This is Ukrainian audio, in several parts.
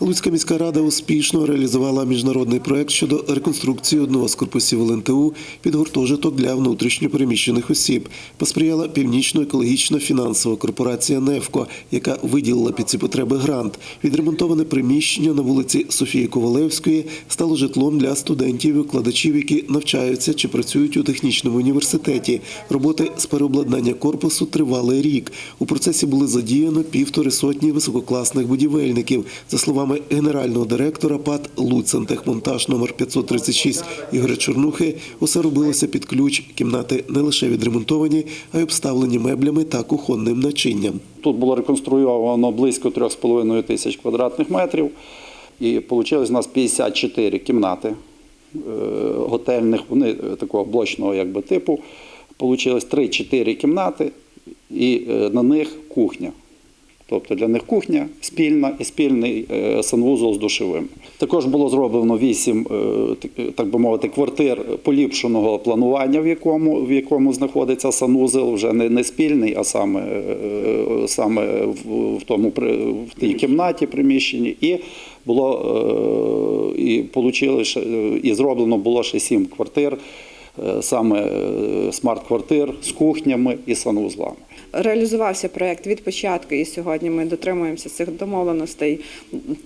Луцька міська рада успішно реалізувала міжнародний проект щодо реконструкції одного з корпусів ЛНТУ під гуртожиток для внутрішньопереміщених осіб. Посприяла північно-екологічна фінансова корпорація «Нефко», яка виділила під ці потреби грант. Відремонтоване приміщення на вулиці Софії Ковалевської стало житлом для студентів і викладачів, які навчаються чи працюють у технічному університеті. Роботи з переобладнання корпусу тривали рік. У процесі були задіяно півтори сотні висококласних будівельників. За словами генерального директора ПАТ «Луцентехмонтаж номер 536 Ігоря Чорнухи, усе робилося під ключ. Кімнати не лише відремонтовані, а й обставлені меблями та кухонним начинням. Тут було реконструйовано близько 3,5 тисяч квадратних метрів, і вийшло у нас 54 кімнати е, готельних, вони е, такого блочного якби, типу. Получилось 3-4 кімнати, і е, на них кухня. Тобто для них кухня спільна і спільний е, санвузол з душевим. Також було зроблено вісім, е, так- так би мовити, квартир поліпшеного планування, в якому, в якому знаходиться санвузол, вже не, не спільний, а саме, е, саме в, тому в тій кімнаті приміщенні. І було е, і е, і зроблено було ще сім квартир, е, саме е, смарт-квартир з кухнями і санвузлами. Реалізувався проект від початку, і сьогодні ми дотримуємося цих домовленостей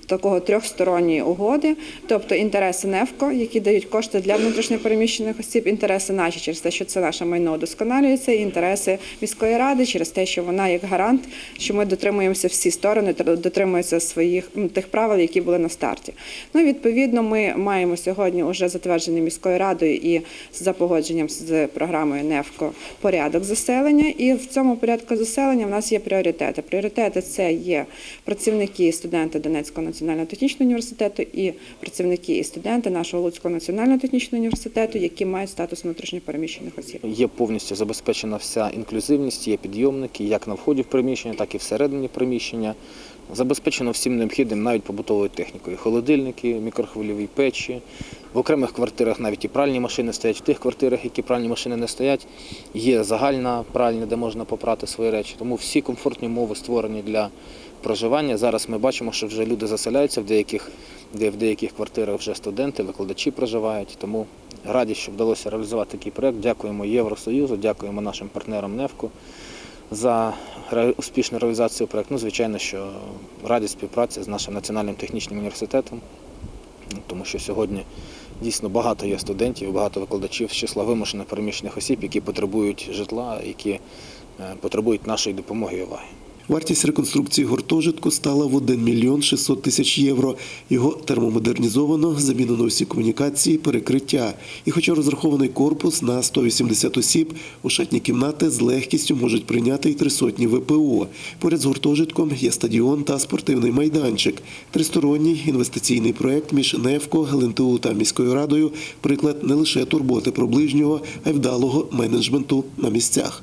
такого трьохсторонньої угоди, тобто інтереси НЕФКО, які дають кошти для внутрішньопереміщених осіб, інтереси наші через те, що це наше майно удосконалюється, і інтереси міської ради через те, що вона як гарант, що ми дотримуємося всі сторони, дотримуються своїх тих правил, які були на старті. Ну відповідно, ми маємо сьогодні вже затверджений міською радою і за погодженням з програмою НЕФКО порядок заселення. І в цьому порядку заселення в нас є пріоритети. Пріоритети це є працівники і студенти Донецького національного технічного університету і працівники і студенти нашого Луцького національного технічного університету, які мають статус внутрішньопереміщених осіб. Є повністю забезпечена вся інклюзивність, є підйомники як на вході в приміщення, так і всередині приміщення. Забезпечено всім необхідним навіть побутовою технікою. Холодильники, мікрохвильові печі. В окремих квартирах навіть і пральні машини стоять. В тих квартирах, які пральні машини не стоять, є загальна пральня, де можна попрати свої речі. Тому всі комфортні умови створені для проживання. Зараз ми бачимо, що вже люди заселяються в деяких, де в деяких квартирах вже студенти, викладачі проживають. Тому раді, що вдалося реалізувати такий проект. Дякуємо Євросоюзу, дякуємо нашим партнерам НЕФКО за успішну реалізацію проекту. Ну, звичайно, що раді співпраці з нашим національним технічним університетом, тому що сьогодні дійсно багато є студентів, багато викладачів з числа вимушених переміщених осіб, які потребують житла, які е, потребують нашої допомоги і уваги. Вартість реконструкції гуртожитку стала в 1 мільйон 600 тисяч євро. Його термомодернізовано, замінено всі комунікації, перекриття. І хоча розрахований корпус на 180 осіб, ушатні кімнати з легкістю можуть прийняти й три сотні ВПО. Поряд з гуртожитком є стадіон та спортивний майданчик. Тристоронній інвестиційний проект між НЕФКО, ГЛНТУ та міською радою – приклад не лише турботи про ближнього, а й вдалого менеджменту на місцях.